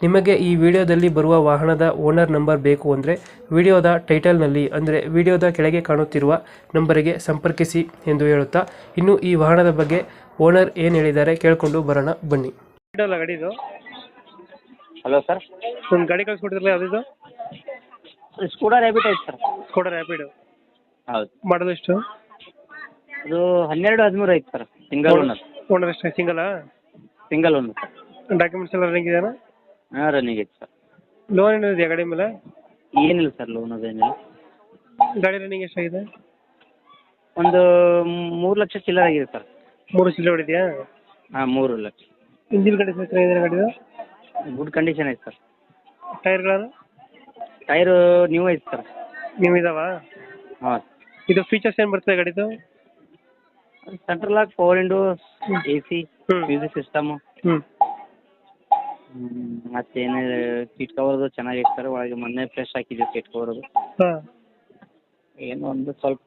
ನಿಮಗೆ ಈ ವಿಡಿಯೋದಲ್ಲಿ ಬರುವ ವಾಹನದ ಓನರ್ ನಂಬರ್ ಬೇಕು ಅಂದರೆ ವಿಡಿಯೋದ ಟೈಟಲ್ನಲ್ಲಿ ಅಂದರೆ ವಿಡಿಯೋದ ಕೆಳಗೆ ಕಾಣುತ್ತಿರುವ ನಂಬರಿಗೆ ಸಂಪರ್ಕಿಸಿ ಎಂದು ಹೇಳುತ್ತಾ ಇನ್ನು ಈ ವಾಹನದ ಬಗ್ಗೆ ಓನರ್ ಏನು ಹೇಳಿದ್ದಾರೆ ಕೇಳಿಕೊಂಡು ಬರೋಣ ಬನ್ನಿ. ಅಲ್ಲ ಗಾಡಿದು ಹಲೋ ಸರ್. ಒಂದು ಗಾಡಿ ಕಳಿಸ್ಕೊಟ್ಟಿದ್ರಲ್ಲ ಯಾವುದಿದು? ಸ್ಕೂಟರ್ ರ್ಯಾಪಿಡ್ ಐತೆ ಸರ್. ಸ್ಕೋಡ ರ್ಯಾಪಿಡ್ ಹೌದು. ಮಾಡೋದು ಎಷ್ಟು? ಅದು ಹನ್ನೆರಡು ಹದಿಮೂರು ಐತೆ ಸರ್ ಸಿಂಗಲ್ ಓನರ್ ಓನರ್ ಎಷ್ಟು? Single single owner sir documents ಎಲ್ಲ ರನ್ನಿಂಗ್ ಇದೆಯಾ ಹಾಂ ರನ್ನಿಂಗ್ ಐತಿ ಸರ್ ಲೋನ್ ಏನು ಇದೆಯಾ ಗಾಡಿ ಮೇಲೆ? ಏನಿಲ್ಲ ಸರ್ ಲೋನ್ ಅದೇನಿಲ್ಲ ಗಾಡಿ ರನ್ನಿಂಗ್ ಎಷ್ಟಾಗಿದೆ? ಒಂದು ಮೂರು ಲಕ್ಷ ಚಿಲ್ಲರೆ ಆಗಿದೆ ಸರ್ ಮೂರು ಚಿಲ್ಲರೆ ಹೊಡಿದೆಯಾ ಹಾ ಮೂರು ಲಕ್ಷ. ಇಂಜಿನ್ ಗಾಡಿ ಚೆನ್ನಾಗಿದೆ ಗಾಡಿದು? ಗುಡ್ ಕಂಡೀಷನ್ ಐತೆ ಸರ್ ಟೈರ್ಗಳು ಟೈರ್ ನ್ಯೂ ಐತೆ ಸರ್ ನೀವು ಇದಾವ? ಹಾಂ. ಇದು ಫೀಚರ್ಸ್ ಏನು ಬರ್ತದೆ ಗಾಡಿದು? Central lock power window A C hmm. Music system ಹ್ಞೂ ಮತ್ತೇನು ಸೀಟ್ ಕವರ್ದು ಚೆನ್ನಾಗೈತೆ ಸರ್ ಒಳಗೆ ಮೊನ್ನೆ ಫ್ರೆಶ್ ಹಾಕಿದ್ವಿ ಸೀಟ್ ಕವರ್ದು ಹಾಂ. ಏನು ಒಂದು ಸ್ವಲ್ಪ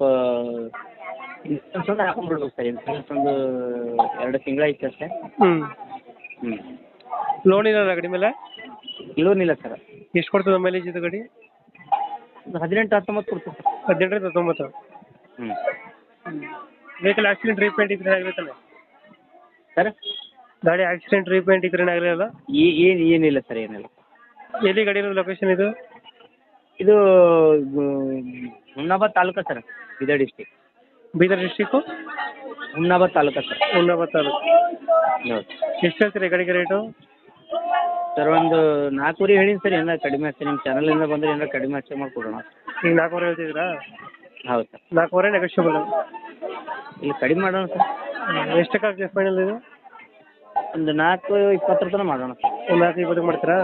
ಇನ್ಸೂರೆನ್ಸ್ ಒಂದು ಹಾಕೊಂಡ್ಬಿಡ್ಬೇಕು ಸರ್ ಇನ್ಸೂರೆನ್ಸ್ ಒಂದು ಎರಡು ತಿಂಗಳಾಯ್ತು ಅಷ್ಟೇ. ಹ್ಞೂ ಹ್ಞೂ ಲೋನ್ ಇಲ್ಲ ಗಾಡಿ ಮೇಲೆ? ಲೋನ್ ಇಲ್ಲ ಸರ್. ಎಷ್ಟು ಕೊಡ್ತದೆ ಮೈಲೇಜ್ ಇದು ಗಾಡಿ? ಒಂದು ಹದಿನೆಂಟು ಹತ್ತೊಂಬತ್ತು ಕೊಡ್ತೀವಿ ಸರ್. ಹದಿನೆಂಟರಿಂದ ಹತ್ತೊಂಬತ್ತು. ಹ್ಞೂ ವೆಹಿಕಲ್ ಆಕ್ಸಿಡೆಂಟ್ ರೀಪೇಂಟ್ ಇದ್ರೆ ಆಗಬೇಕಲ್ಲ? ಸರ್? ಗಾಡಿ ಆಕ್ಸಿಡೆಂಟ್ ರೀಪೇಂಟ್ ಇದ್ರೆ ಆಗಿರಲ್ಲ ಏನು ಏನಿಲ್ಲ ಸರ್ ಏನಿಲ್ಲ. ಎಲ್ಲಿ ಗಾಡಿ ಇರೋದು ಲೊಕೇಶನ್ ಇದು? ಇದು Humnabad taluk sir Bidar district Bidar district Humnabad taluk sir. Humnabad taluk. ಹೌದು. ಎಷ್ಟು ಹೇಳ್ತೀರಿ ಗಾಡಿಗೆ ರೇಟು ಸರ್ ಒಂದು ನಾಲ್ಕೂವರೆ ಹೇಳಿನಿ ಸರ್ ಏನಾರ ಕಡಿಮೆ ಆಗ್ತದೆ ನಿಮ್ಮ ಚಾನಲಿಂದ ಬಂದ್ರೆ ಏನಾರ ಕಡಿಮೆ ಆಗ್ತದೆ ಮಾಡಿಕೊಡೋಣ ಈಗ ನಾಲ್ಕೂವರೆ ಹೇಳ್ತಿದ್ದೀರಾ? ಹೌದು ಸರ್. ನಾಲ್ಕೂವರೆ ನೆಗೋಷಿಯಬಲ್ ಇಲ್ಲಿ ಕಡಿಮೆ ಮಾಡೋಣ ಸರ್. ಎಷ್ಟಕ್ಕೆ ಆಗ್ತದೆ ಫೈನಲ್ ಇದು? ಒಂದು ನಾಲ್ಕು ಇಪ್ಪತ್ತರ ತನಕ ಮಾಡೋಣ ಸರ್. ಒಂದು ನಾಲ್ಕು ಇಪ್ಪತ್ತು ಮಾಡ್ತೀರಾ?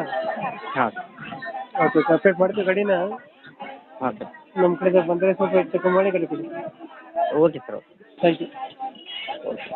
ಹಾಂ. ಸರ್ ಓಕೆ ಸಪ್ರೇಟ್ ಮಾಡ್ತೀವಿ ಗಾಡಿನ? ಹಾಂ ಸರ್. ನಮ್ಮ ಕಡೆಗೆ ಬಂದರೆ ಸ್ವಲ್ಪ ಹೆಚ್ಚು ಕಮ್ಮಿ ಮಾಡಿ ಗಾಡಿ ಕೊಡಿ okay sir okay. Thank you okay.